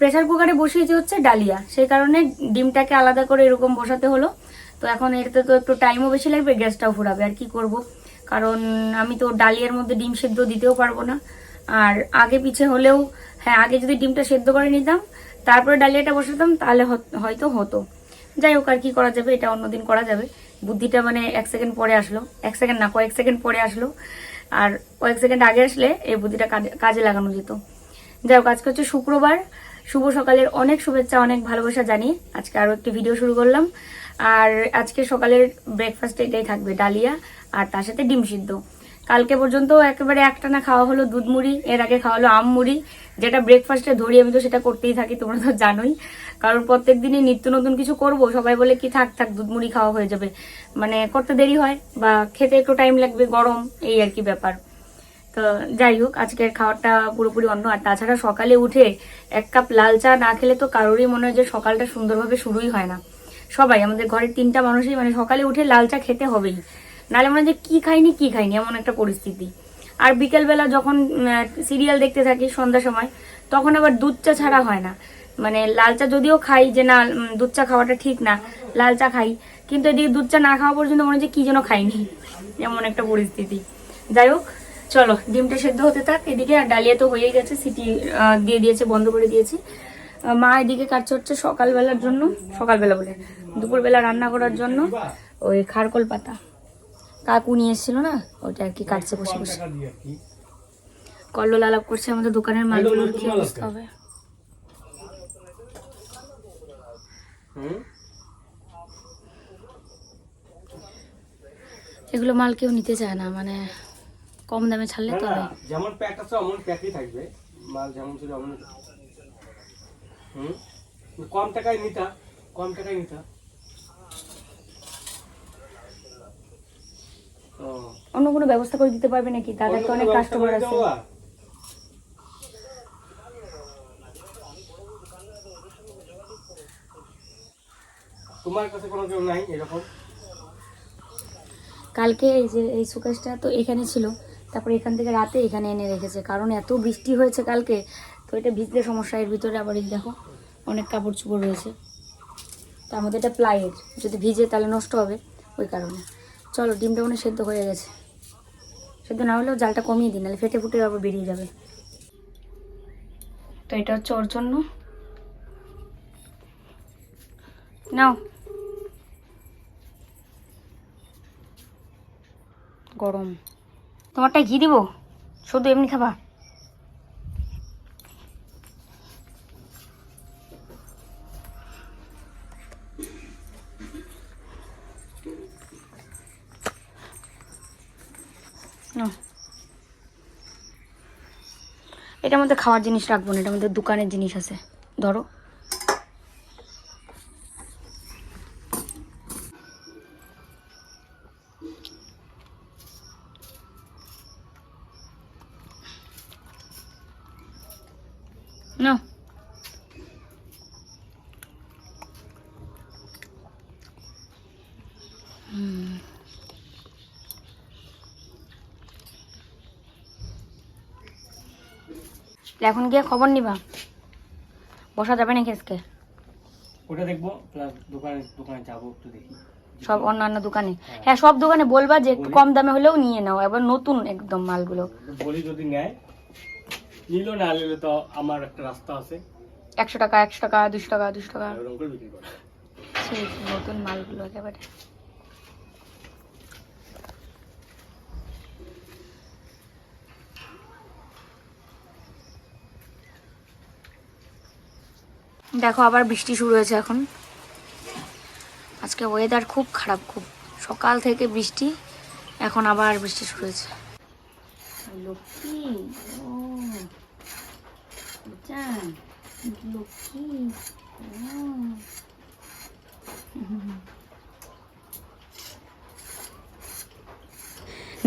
Pressure কুকারে বসিয়েছি হচ্ছে ডালিয়া, সেই কারণে ডিমটাকে আলাদা করে এরকম বসাতে হলো। তো এখন এটাতে তো একটু টাইমও বেশি লাগবে গ্যাসটাও ফুরাবে, আর কি করব? কারণ আমি তো ডালিয়ার মধ্যে ডিম সেদ্ধ দিতেও পারব না। আর আগে পিছে হলেও হ্যাঁ আগে যদি ডিমটা সেদ্ধ করে নিতাম, তারপরে ডালিয়াটা বসাতাম, তাহলে হয়তো হতো। যাই হোক, আর কি করা যাবে, এটা অন্যদিন করা যাবে। বুদ্ধিটা মানে এক সেকেন্ড পরে আসলো, এক সেকেন্ড না, কয়েক সেকেন্ড পরে আসলো। আর কয়েক সেকেন্ড আগে আসলে এই বুদ্ধিটা কাজে লাগানো যেত। যাই হোক, আজকে হচ্ছে শুক্রবার শুভ সকালের অনেক শুভেচ্ছা, অনেক ভালোবাসা জানিয়ে আজকে আরও একটি ভিডিও শুরু করলাম। আর আজকে সকালের ব্রেকফাস্ট এটাই থাকবে, ডালিয়া আর তার সাথে ডিম সিদ্ধ। কালকে পর্যন্ত একেবারে একটানা খাওয়া হলো দুধ মুড়ি, এর আগে খাওয়া হলো আম মুড়ি। যেটা ব্রেকফাস্টে ধরি, আমি তো সেটা করতেই থাকি, তোমরা তো জানোই। কারণ প্রত্যেক দিনই নিত্য নতুন কিছু করব, সবাই বলে কি, থাক থাক, দুধ মুড়ি খাওয়া হয়ে যাবে। মানে করতে দেরি হয় বা খেতে একটু টাইম লাগবে, গরম, এই আর কি ব্যাপার। তো যাই হোক, আজকের খাবারটা পুরোপুরি অন্য। আর তাছাড়া সকালে উঠে এক কাপ লাল চা না খেলে তো কারোরই মনে হয় যে সকালটা সুন্দরভাবে শুরুই হয় না। সবাই, আমাদের ঘরের তিনটা মানুষই মানে সকালে উঠে লাল চা খেতে হবেই। নাহলে মনে হয় যে কি খাইনি কি খাইনি, এমন একটা পরিস্থিতি। আর বিকেলবেলা যখন সিরিয়াল দেখতে থাকি সন্ধ্যার সময়, তখন আবার দুধ চা ছাড়া হয় না। মানে লাল চা যদিও খাই যে না দুধ চা খাওয়াটা ঠিক না, লাল চা খাই। কিন্তু এদিকে দুধ চা না খাওয়া পর্যন্ত মনে যে কি যেন খাইনি, এমন একটা পরিস্থিতি। যাই হোক চলো, ডিমটা সেদ্ধ হতে থাক, এদিকে আর ডালিয়া তো হয়েই গেছে, সিটি দিয়ে দিয়েছে, বন্ধ করে দিয়েছি। মা এদিকে কাটছে হচ্ছে সকালবেলার জন্য, সকালবেলা বলে, দুপুরবেলা রান্না করার জন্য ওই খারকোল পাতা। কাকু নিয়ে এসেছিল না ওটা আর কি কাটছে বসে বসে। কল্লোল আলাপ করছে আমাদের দোকানের মালগুলোর কি অবস্থা হবে? এগুলো মাল কেউ নিতে চায় না মানে কম দামে ছাড়লে তো যেমন প্যাক আছে অমন প্যাকই থাকবে। মাল যেমন ছিল অমন। হুম? কম টাকায় নিতা কম টাকায় নিতা। অন্য কোনো ব্যবস্থা করে দিতে পারবে নাকি? দাদার তো অনেক কাস্টমার আছে। তোমার কাছে কোনো কেউ নাই এরকম? কালকে এই যে এই সুকেশটা তো এখানে ছিল। তারপরে এখান থেকে রাতে এখানে এনে রেখেছে। কারণ এত বৃষ্টি হয়েছে কালকে, তো এটা ভিজলে সমস্যা, এর ভিতরে আবার এই দেখো, অনেক কাপড় চোপড় রয়েছে। তার মধ্যে এটা প্লাইয়ের, যদি ভিজে তাহলে নষ্ট হবে ওই কারণে। চলো, ডিমটা মনে সেদ্ধ হয়ে গেছে। সেদ্ধ না হলেও জালটা কমিয়ে দিন নাহলে ফেটে ফুটে আবার বেরিয়ে যাবে। তো এটা হচ্ছে ওর জন্য। নাও। গরম। তোমারটা ঘি দিব? শুধু এমনি খাবা। এটার মধ্যে খাওয়ার জিনিস রাখব না, এটার মধ্যে দোকানের জিনিস আছে। ধরো নাও হুম। এখন গিয়ে খবর নিবা। বসা যাবে নাকি আজকে? ওটা দেখব প্লাস দোকানে দোকানে যাব একটু দেখি। সব অন্যান্য দোকানে। হ্যাঁ। সব দোকানে বলবা যে একটু কম দামে হলেও নিয়ে নাও এবার নতুন একদম মালগুলো। বলি যদি নেয় নিল না নিলে তো আমার একটা রাস্তা আছে। একশো টাকা একশো টাকা দুশো টাকা দুশো টাকা। নতুন মালগুলো একেবারে। দেখো আবার বৃষ্টি শুরু হয়েছে এখন। আজকে ওয়েদার খুব খারাপ খুব। সকাল থেকে বৃষ্টি এখন আবার বৃষ্টি শুরু হয়েছে। লক্ষ্মী ও লক্ষ্মী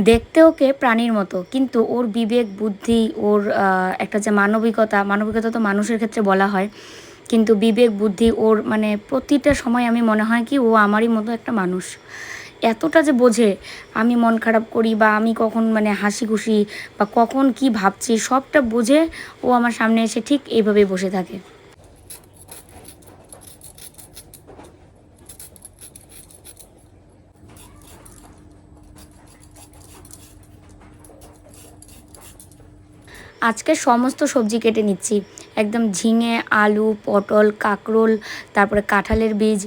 দেখতে ওকে প্রাণীর মতো কিন্তু ওর বিবেক বুদ্ধি ওর একটা যে মানবিকতা মানবিকতা তো মানুষের ক্ষেত্রে বলা হয় কিন্তু বিবেক, বুদ্ধি ওর মানে প্রতিটা সময় আমি মনে হয় কি ও আমারই মতো একটা মানুষ। এতটা যে বোঝে, আমি মন খারাপ করি বা আমি কখন মানে হাসি খুশি বা কখন কি ভাবছি, সবটা বোঝে ও আমার সামনে এসে ঠিক এইভাবে বসে থাকে। আজকে সমস্ত সবজি কেটে নিচ্ছি। একদম ঝিঙে, আলু, পটল, কাঁকরোল, তারপরে কাঁঠালের বীজ।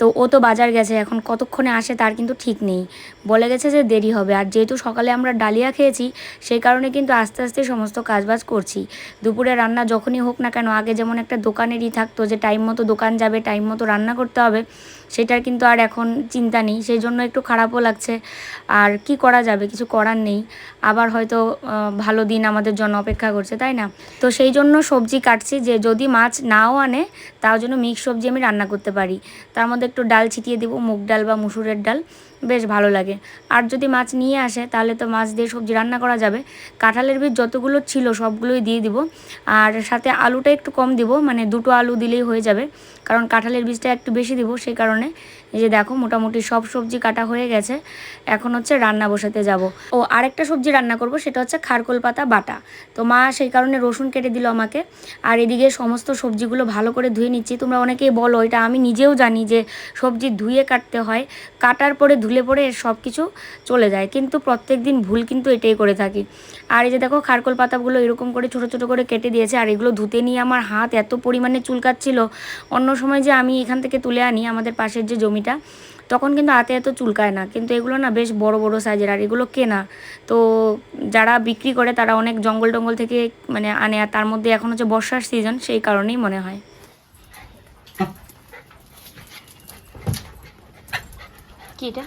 তো ও তো বাজার গেছে, এখন কতক্ষণে আসে তার কিন্তু ঠিক নেই। বলে গেছে যে দেরি হবে, আর যেহেতু সকালে আমরা ডালিয়া খেয়েছি, সেই কারণে কিন্তু আস্তে আস্তে সমস্ত কাজবাজ করছি। দুপুরে রান্না যখনই হোক না কেন, আগে যেমন একটা দোকানেরই থাকতো যে টাইম মতো দোকান যাবে টাইম মতো রান্না করতে হবে সেটার কিন্তু আর এখন চিন্তা নেই সেই জন্য একটু খারাপও লাগছে। আর কি করা যাবে, কিছু করার নেই। আবার হয়তো ভালো দিন আমাদের জন্য অপেক্ষা করছে, তাই না? তো সেই জন্য সবজি কাটছি, যে যদি মাছ নাও আনে, তাও জন্য মিক্স সবজি আমি রান্না করতে পারি। তার মধ্যে একটু ডাল ছিটিয়ে দেবো, মুগ ডাল বা মুসুরের ডাল। বেশ ভালো লাগে। আর যদি মাছ নিয়ে আসে, তাহলে তো মাছ দিয়ে সবজি রান্না করা যাবে। কাঁঠালের বীজ যতগুলো ছিল, সবগুলোই দিয়ে দিব। আর সাথে আলুটা একটু কম দিব মানে দুটো আলু দিলেই হয়ে যাবে। কারণ কাঁঠালের বীজটা একটু বেশি দিব, সেই কারণে এই যে দেখো মোটামুটি সব সবজি কাটা হয়ে গেছে। এখন হচ্ছে রান্না বসাতে যাব। ও, আরেকটা সবজি রান্না করব, সেটা হচ্ছে খারকোল পাতা বাটা। তো মা সেই কারণে রসুন কেটে দিল আমাকে। আর এদিকে সমস্ত সবজিগুলো ভালো করে ধুয়ে নিচ্ছি। তোমরা অনেকেই বলো, এটা আমি নিজেও জানি যে সবজি ধুয়ে কাটতে হয়। কাটার পরে ধুলে পরে সব কিছু চলে যায়। কিন্তু প্রত্যেক দিন ভুল কিন্তু এটাই করে থাকি। আর এই যে দেখো খারকোল পাতাগুলো এরকম করে ছোট ছোট করে কেটে দিয়েছে। আর এগুলো ধুতে নিয়ে আমার হাত এত পরিমাণে চুলকাচ্ছিল। অন্য সময় যে আমি এখান থেকে তুলে আনি, আমাদের পাশের যে জমিটা তখন কিন্তু হাতে এত চুলকায় না। কিন্তু এগুলো না বেশ বড় বড় সাইজের আর এগুলো কেনা। তো যারা বিক্রি করে তারা অনেক জঙ্গল টঙ্গল থেকে মানে আনে আর তার মধ্যে এখন হচ্ছে বর্ষার সিজন সেই কারণেই মনে হয়। কি এটা?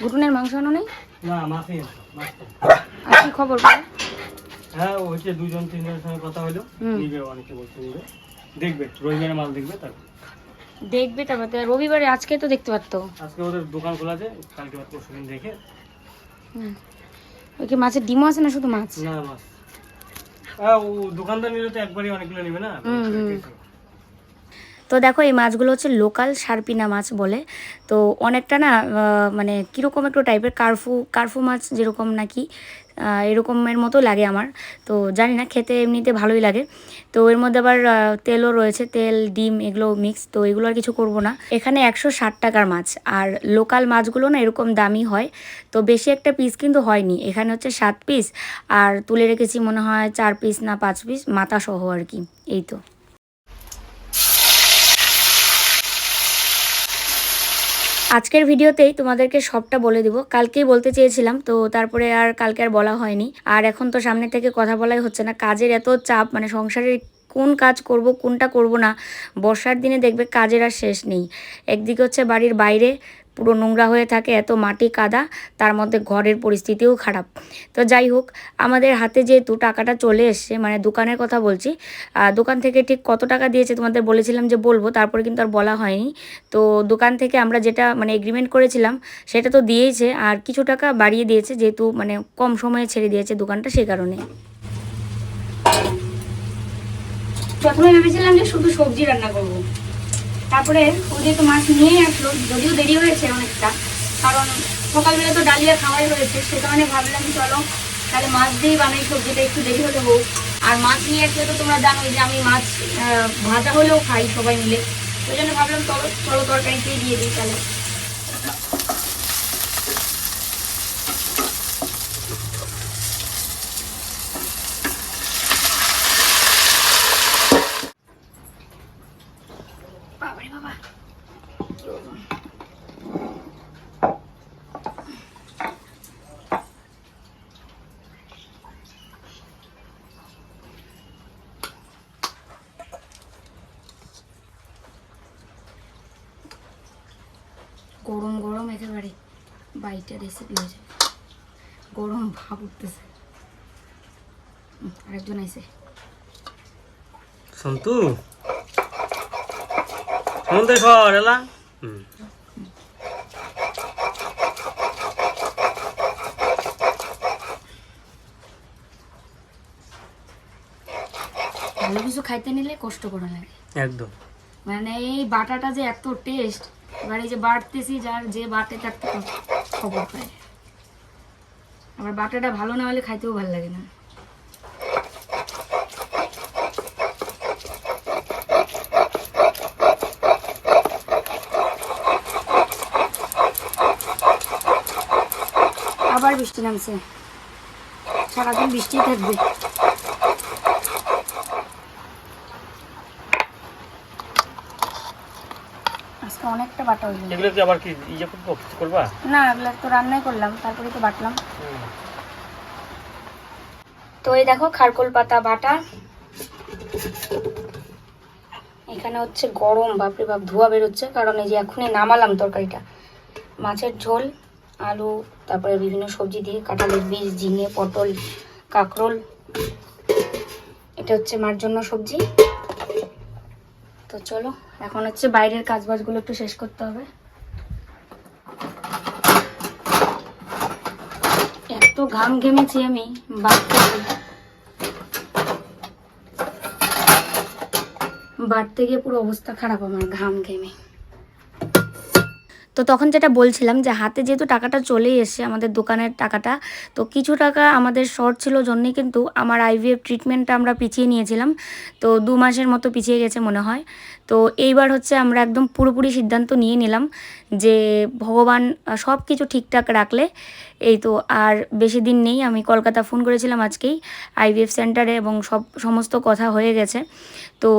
ঘুটুনের মাংস আনো নেই? না আর কি খবর? হ্যাঁ ওইটা দুজন তিনজনের সঙ্গে কথা হলো। নিবে অনেকে বলছে দেখবে রবিবারে মাল দেখবে তারপর। দেখবে তারপর রবিবারে আজকে তো দেখতে পারতো। আজকে ওদের দোকান খোলা আছে কালকে বা পরশু দিন দেখে। ওই কি মাছের ডিমও আছে না শুধু মাছ? না মাছ। ও দোকানদার নিলে তো একবারই অনেকগুলো নিবে না। তো দেখো এই মাছগুলো হচ্ছে লোকাল সারপিনা মাছ বলে। তো অনেকটা না মানে কীরকম একটু টাইপের কার্ফু কার্ফু মাছ যেরকম নাকি এরকমের মতো লাগে আমার। তো জানি না, খেতে এমনিতে ভালোই লাগে। তো এর মধ্যে আবার তেলও রয়েছে, তেল, ডিম এগুলো মিক্স তো এগুলো আর কিছু করব না। এখানে একশো ষাট টাকার মাছ, আর লোকাল মাছগুলো না এরকম দামি হয়। তো বেশি একটা পিস কিন্তু হয়নি। এখানে হচ্ছে সাত পিস আর তুলে রেখেছি মনে হয় চার পিস না পাঁচ পিস মাথা সহ আর কি, এই তো। আজকের ভিডিওতেই তোমাদেরকে সবটা বলে দিব। কালকেই বলতে চেয়েছিলাম, তো তারপরে আর কালকে আর বলা হয়নি। আর এখন তো সামনে থেকে কথা বলাই হচ্ছে না। কাজের এত চাপ মানে সংসারের কোন কাজ করব, কোনটা করব না, বর্ষার দিনে দেখবে কাজের আর শেষ নেই। একদিকে হচ্ছে বাড়ির বাইরে পুরো নোংরা হয়ে থাকে, এত মাটি কাদা, তার মধ্যে ঘরের পরিস্থিতিও খারাপ। তো যাই হোক, আমাদের হাতে যেহেতু টাকাটা চলে এসছে মানে দোকানের কথা বলছি দোকান থেকে ঠিক কত টাকা দিয়েছে তোমাদের বলেছিলাম যে বলব, তারপরে কিন্তু আর বলা হয়নি। তো দোকান থেকে আমরা যেটা মানে এগ্রিমেন্ট করেছিলাম, সেটা তো দিয়েইছে, আর কিছু টাকা বাড়িয়ে দিয়েছে, যেহেতু মানে কম সময়ে ছেড়ে দিয়েছে দোকানটা সেই কারণে। প্রথমে ভেবেছিলাম যে শুধু সবজি রান্না করব। তারপরে ও যেহেতু মাছ নিয়েই আসলো, যদিও দেরি হয়েছে অনেকটা, কারণ সকালবেলা তো ডালিয়া খাওয়াই হয়েছে, সে কারণে ভাবলাম চলো, তাহলে মাছ দিয়েই বানাই সবজিটা, একটু দেরি হলে হোক। আর মাছ নিয়ে আসলে তো তোমরা জানোই যে আমি মাছ ভাজা হলেও খাই সবাই মিলে। ওই জন্য ভাবলাম চলো চলো তরকারিতেই দিয়ে দিই তাহলে। গরম গরম একেবারে বাইটা রেসিপি হয়েছে গরম ভাব উঠতেছে। আরেকজন আইছে। সন্তু? ভালো কিছু খাইতে নিলে কষ্ট করে লাগে। একদম। মানে এই বাটাটা যে এত টেস্ট এবার এই যে বাটতেছি যার যে বাটে তার খবর পায়। আবার বাটাটা ভালো না হলে খাইতেও ভালো লাগে না। আবার বৃষ্টি নামছে। সারাদিন বৃষ্টি থাকবে। অনেকটা বাটা হইল এগুলো কি আবার কি ইয়ে করবা না এগুলো তো রান্নাই করলাম তারপরে তো বাটলাম। তো এই দেখো খারকোল পাতা বাটা। এখানে হচ্ছে গরম বাপরে বাপ ধোয়া বেরোচ্ছে কারণ এই যে এখনই নামালাম তরকারিটা। মাছের ঝোল আলু তারপরে বিভিন্ন সবজি দিয়ে কাঁঠালের বীজ ঝিঙে পটল কাঁকরোল। এটা হচ্ছে মার জন্য সবজি। তো চলো, এখন হচ্ছে বাইরের কাজবাজগুলো একটু শেষ করতে হবে। এত ঘাম ঘেমেছি আমি, বাড়তে বাড়তে গিয়ে পুরো অবস্থা খারাপ আমার, ঘাম ঘেমে। তো তখন যেটা বলছিলাম যে হাতে যেহেতু টাকাটা চলেই এসছে আমাদের দোকানের টাকাটা, তো কিছু টাকা আমাদের শর্ট ছিল জন্যই কিন্তু আমার আইভিএফ ট্রিটমেন্টটা আমরা পিছিয়ে নিয়েছিলাম, তো দু মাসের মতো পিছিয়ে গেছে মনে হয়। তো এইবার হচ্ছে আমরা একদম পুরোপুরি সিদ্ধান্ত নিয়ে নিলাম যে ভগবান সব কিছু ঠিকঠাক রাখলে, এই তো আর বেশি দিন নেই, আমি কলকাতা ফোন করেছিলাম আজকেই আইভিএফ সেন্টারে এবং সব, সমস্ত কথা হয়ে গেছে। তো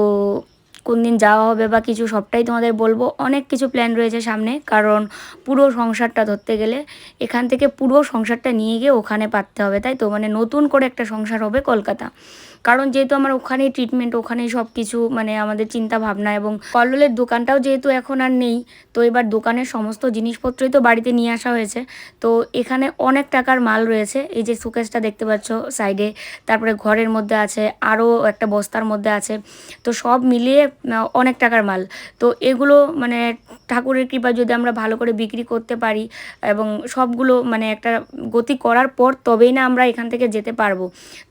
কোন দিন যাওয়া হবে বা কিছু সবটাই তোমাদের বলব। অনেক কিছু প্ল্যান রয়েছে সামনে, কারণ পুরো সংসারটা ধরতে গেলে এখান থেকে পুরো সংসারটা নিয়ে গিয়ে ওখানে পাততে হবে, তাই তো? মানে নতুন করে একটা সংসার হবে কলকাতা। কারণ যেহেতু আমার ওখানেই ট্রিটমেন্ট ওখানেই সব কিছু মানে আমাদের চিন্তা ভাবনা এবং কল্লোলের দোকানটাও যেহেতু এখন আর নেই, তো এবার দোকানের সমস্ত জিনিসপত্রই তো বাড়িতে নিয়ে আসা হয়েছে। তো এখানে অনেক টাকার মাল রয়েছে, এই যে সুকেসটা দেখতে পাচ্ছ সাইডে তারপরে ঘরের মধ্যে আছে আরও একটা বস্তার মধ্যে আছে, তো সব মিলিয়ে অনেক টাকার মাল। তো এগুলো মানে ঠাকুরের কৃপা যদি আমরা ভালো করে বিক্রি করতে পারি এবং সবগুলো মানে একটা গতি করার পর তবেই না আমরা এখান থেকে যেতে পারব।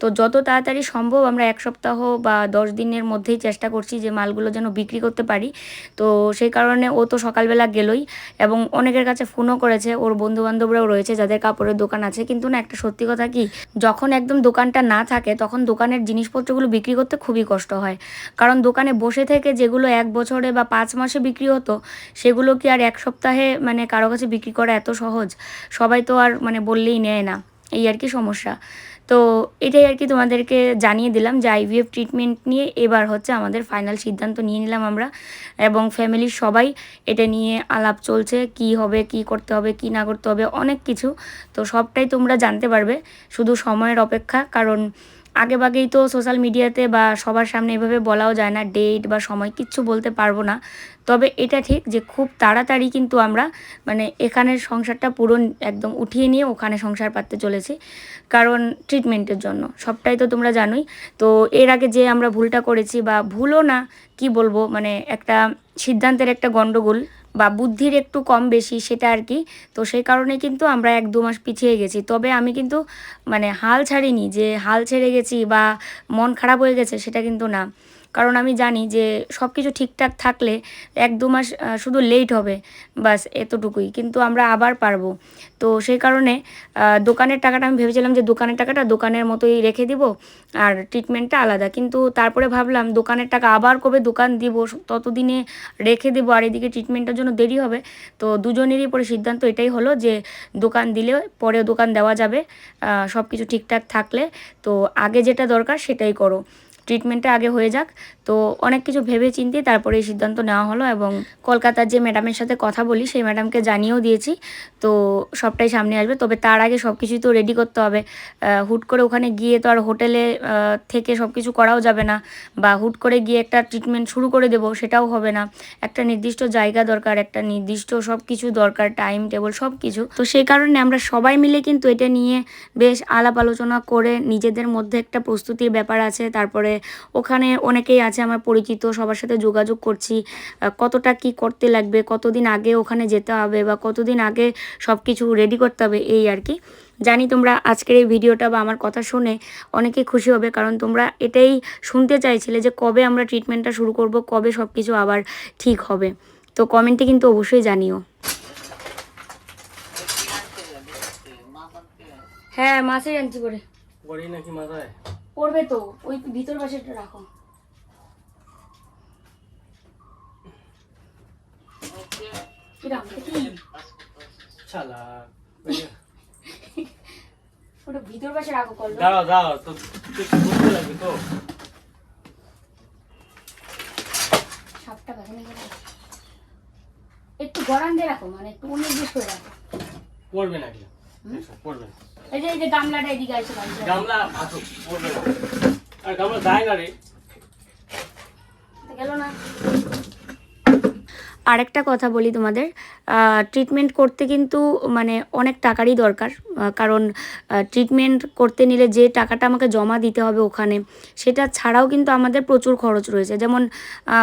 তো যত তাড়াতাড়ি সম্ভব আমরা এক সপ্তাহ বা দশ দিনের মধ্যেই চেষ্টা করছি যে মালগুলো যেন বিক্রি করতে পারি। তো সেই কারণে ও তো সকালবেলা গেলোই এবং অনেকের কাছে ফোনও করেছে, ওর বন্ধু বান্ধবরাও রয়েছে যাদের কাপড়ের দোকান আছে। কিন্তু না, একটা সত্যি কথা কি, যখন একদম দোকানটা না থাকে, তখন দোকানের জিনিসপত্রগুলো বিক্রি করতে খুবই কষ্ট হয়। কারণ দোকানে বসে থেকে যেগুলো এক বছরে বা পাঁচ মাসে বিক্রি হতো, সেগুলো কি আর এক সপ্তাহে মানে কারও কাছে বিক্রি করা এত সহজ? সবাই তো আর মানে বললেই নেয় না। এই আর কি সমস্যা। তো এটাই আর কি তোমাদেরকে জানিয়ে দিলাম যে আইভিএফ ট্রিটমেন্ট নিয়ে এবার হচ্ছে আমাদের ফাইনাল সিদ্ধান্ত নিয়ে নিলাম আমরা। এবং ফ্যামিলির সবাই এটা নিয়ে আলাপ চলছে, কি হবে, কি করতে হবে, কি না করতে হবে, অনেক কিছু। তো সবটাই তোমরা জানতে পারবে। শুধু সময়ের অপেক্ষা, কারণ আগেভাগেই তো সোশ্যাল মিডিয়াতে বা সবার সামনে এভাবে বলাও যায় না ডেট বা সময় কিচ্ছু বলতে পারব না। তবে এটা ঠিক যে খুব তাড়াতাড়ি কিন্তু আমরা মানে এখানের সংসারটা পুরো একদম উঠিয়ে নিয়ে ওখানে সংসার পাততে চলেছি, কারণ ট্রিটমেন্টের জন্য। সবটাই তো তোমরা জানোই। তো এর আগে যে আমরা ভুলটা করেছি বা ভুলও না, কি বলব? মানে একটা সিদ্ধান্তের একটা গণ্ডগোল বা বুদ্ধির একটু কম বেশি, সেটা আর কি। তো সেই কারণে কিন্তু আমরা এক দু মাস পিছিয়ে গেছি। তবে আমি কিন্তু মানে হাল ছাড়িনি যে হাল ছেড়ে গেছি বা মন খারাপ হয়ে গেছে, সেটা কিন্তু না। কারণ আমি জানি যে সব কিছু ঠিকঠাক থাকলে এক দু মাস শুধু লেট হবে বাস এতটুকুই। কিন্তু আমরা আবার পারব। তো সেই কারণে দোকানের টাকাটা আমি ভেবেছিলাম যে দোকানের টাকাটা দোকানের মতোই রেখে দিব, আর ট্রিটমেন্টটা আলাদা। কিন্তু তারপরে ভাবলাম, দোকানের টাকা আবার কবে দোকান দিব, ততদিনে রেখে দেবো, আর এদিকে ট্রিটমেন্টের জন্য দেরি হবে। তো দুজনেরই পরে সিদ্ধান্ত এটাই হলো যে দোকান দিলে পরে দোকান দেওয়া যাবে সব কিছু ঠিকঠাক থাকলে। তো আগে যেটা দরকার সেটাই করো। ট্রিটমেন্টটা আগে হয়ে যাক। তো অনেক কিছু ভেবে চিন্তে তারপরে এই সিদ্ধান্ত নেওয়া হলো এবং কলকাতার যে ম্যাডামের সাথে কথা বলি, সেই ম্যাডামকে জানিয়েও দিয়েছি। তো সবটাই সামনে আসবে। তবে তার আগে সব কিছুই তো রেডি করতে হবে। হুট করে ওখানে গিয়ে তো আর হোটেলে থেকে সব কিছু করাও যাবে না বা হুট করে গিয়ে একটা ট্রিটমেন্ট শুরু করে দেবো সেটাও হবে না। একটা নির্দিষ্ট জায়গা দরকার, একটা নির্দিষ্ট সব কিছু দরকার টাইম টেবল সব কিছু তো সেই কারণে আমরা সবাই মিলে কিন্তু এটা নিয়ে বেশ আলাপ আলোচনা করে নিজেদের মধ্যে একটা প্রস্তুতির ব্যাপার আছে। তারপরে ওখানে অনেকেই আছে, আমার পরিচিত, সবার সাথে যোগাযোগ করছি। কতটা কি করতে লাগবে, কতদিন আগে ওখানে যেতে হবে বা কতদিন আগে সব কিছু রেডি করতে হবে, এই আর কি। জানি তোমরা আজকের এই ভিডিওটা বা আমার কথা শুনে অনেকেই খুশি হবে, কারণ তোমরা এটাই শুনতে চাইছিলে যে কবে আমরা ট্রিটমেন্টটা শুরু করব, কবে সব কিছু আবার ঠিক হবে। তো কমেন্টে কিন্তু অবশ্যই জানিও। হ্যাঁ মাছের আনছি করে নাকি মাথায়? পড়বে তো ওই ভিতর পাশেটা রাখো। ওটা ভিতর পাশে রাখো তো একটু বুঝতে লাগবে তো। সাপটা বাগানে গেলে একটু গরম দিয়ে রাখো মানে একটু উনিশ করে রাখো। পড়বে নাকি এসো, পড়বে না। এই যে এই যে গামলাটা এদিকে আছে গামলা। আর গামলা যায় না রে গেল না। আরেকটা কথা বলি তোমাদের ট্রিটমেন্ট করতে কিন্তু মানে অনেক টাকারই দরকার। কারণ ট্রিটমেন্ট করতে নিলে যে টাকাটা আমাকে জমা দিতে হবে ওখানে, সেটা ছাড়াও কিন্তু আমাদের প্রচুর খরচ রয়েছে। যেমন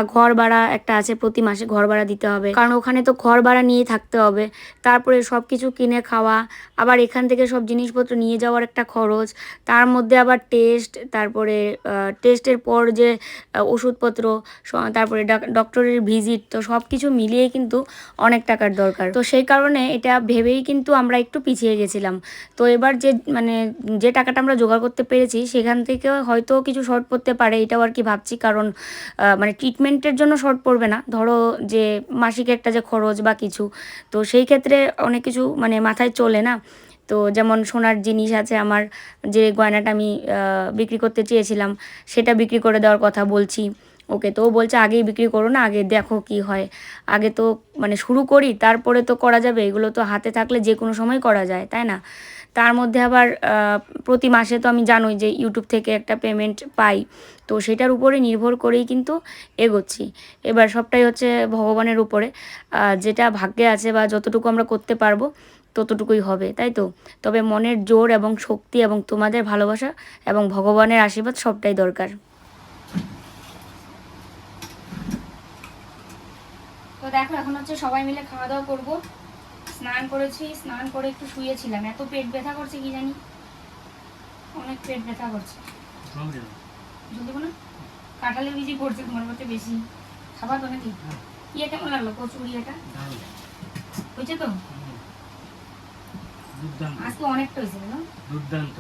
ঘর ভাড়া একটা আছে, প্রতি মাসে ঘর ভাড়া দিতে হবে। কারণ ওখানে তো ঘর ভাড়া নিয়ে থাকতে হবে। তারপরে সব কিছু কিনে খাওয়া, আবার এখান থেকে সব জিনিসপত্র নিয়ে যাওয়ার একটা খরচ, তার মধ্যে আবার টেস্ট তারপরে টেস্টের পর যে ওষুধপত্র তারপরে ডাক- ডক্টরের ভিজিট তো সব কিছু মিলিয়ে কিন্তু অনেক টাকার দরকার। তো সেই কারণে এটা ভেবেই কিন্তু আমরা একটু পিছিয়ে গেছিলাম। তো এবার যে মানে যে টাকাটা আমরা জোগাড় করতে পেরেছি, সেখান থেকে হয়তো কিছু শর্ট পড়তে পারে, এটাও আর কি ভাবছি। কারণ মানে ট্রিটমেন্টের জন্য শর্ট পড়বে না। ধরো যে মাসিক একটা যে খরচ বা কিছু, তো সেই ক্ষেত্রে অনেক কিছু মানে মাথায় চলে না। তো যেমন সোনার জিনিস আছে আমার, যে গয়নাটা আমি বিক্রি করতে চেয়েছিলাম, সেটা বিক্রি করে দেওয়ার কথা বলছি। ওকে তো ও বলছে, আগেই বিক্রি করো না, আগে দেখো কি হয়। আগে তো মানে শুরু করি, তারপরে তো করা যাবে, এগুলো তো হাতে থাকলে যে কোনো সময় করা যায়, তাই না? তার মধ্যে আবার প্রতি মাসে তো আমি জানোই যে ইউটিউব থেকে একটা পেমেন্ট পাই। তো সেটার উপরে নির্ভর করেই কিন্তু এগোচ্ছি। এবার সবটাই হচ্ছে ভগবানের উপরে। যেটা ভাগ্যে আছে বা যতটুকু আমরা করতে পারব, ততটুকুই হবে, তাই তো? তবে মনের জোর এবং শক্তি এবং তোমাদের ভালোবাসা এবং ভগবানের আশীর্বাদ সবটাই দরকার। দেখো এখন হচ্ছে সবাই মিলে খাওয়া দাওয়া করব। স্নান করেছি স্নান করে একটু শুয়েছিলাম। এত পেট ব্যথা করছে কি জানি? অনেক পেট ব্যথা করছে। দেবো? না? কাঁঠালের বীজই পড়ছে তোমার মধ্যে বেশি। খাবার তো নাকি? ইয়ে কেমন লাগল? কচুরি এটা হয়েছে তো? আজকে অনেকটা হয়েছে না দুর্দান্ত।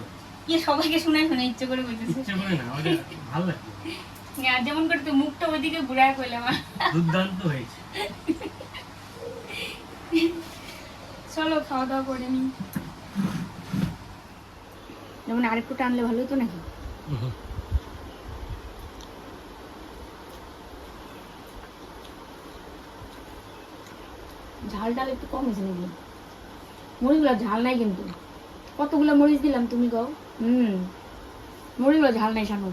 ইয়ে সবাইকে শোনায় শোনায় ইচ্ছে করে বলতেছে। ইচ্ছে করে না ভালো লাগছে। যেমন করে তো মুখটা ওইদিকে ঘুরায় করলাম দুর্দান্ত হয়েছে। চলো, খাওয়া দাওয়া করে যেমন আরেকটু টানলে ভালো হতো নাকি? ঝাল ডাল একটু কম হয়েছে নাকি? মরিচগুলো ঝাল নাই কিন্তু। কতগুলো মরিচ দিলাম তুমি গাও হুম মরিচগুলো ঝাল নাই শানু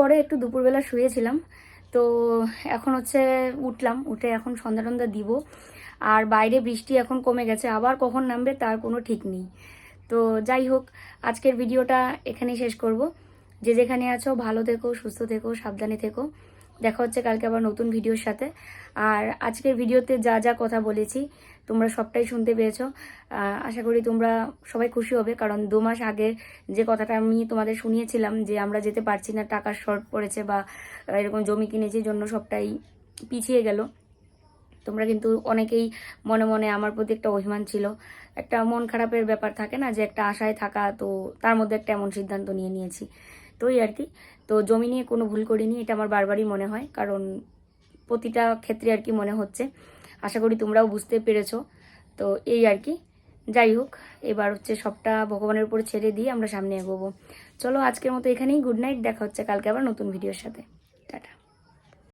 করে একটু দুপুরবেলা শুয়েছিলাম। তো এখন হচ্ছে উঠলাম, উঠে এখন সন্ধ্যা টন্ধা দিব। আর বাইরে বৃষ্টি এখন কমে গেছে, আবার কখন নামবে তার কোনো ঠিক নেই। তো যাই হোক, আজকের ভিডিওটা এখানেই শেষ করব। যে যেখানে আছো, ভালো থেকো, সুস্থ থেকো, সাবধানে থেকো। দেখা হচ্ছে কালকে আবার নতুন ভিডিওর সাথে। আর আজকের ভিডিওতে যা যা কথা বলেছি তোমরা সবটাই শুনতে পেয়েছ। আশা করি তোমরা সবাই খুশি হবে, কারণ দু মাস আগে যে কথাটা আমি তোমাদের শুনিয়েছিলাম যে আমরা যেতে পারছি না, টাকার শর্ট পড়েছে বা এরকম জমি কিনেছি জন্য সবটাই পিছিয়ে গেল। তোমরা কিন্তু অনেকেই মনে মনে আমার প্রতি একটা অভিমান ছিল। একটা মন খারাপের ব্যাপার থাকে না, যে একটা আশায় থাকা, তো তার মধ্যে একটা এমন সিদ্ধান্ত নিয়ে নিয়েছি। তো এই আর কি। তো জমি নিয়ে কোনো ভুল করিনি, এটা আমার বারবারই মনে হয়, কারণ প্রতিটা ক্ষেত্রে আর কি মনে হচ্ছে। আশা করি তোমরাও বুঝতে পেরেছ। তো এই আর কি। যাই হোক, এবার হচ্ছে সবটা ভগবানের উপর ছেড়ে দিয়ে আমরা সামনে এগোবো। চলো আজকের মতো এখানেই গুড নাইট, দেখা হচ্ছে কালকে আবার নতুন ভিডিওর সাথে। টাটা।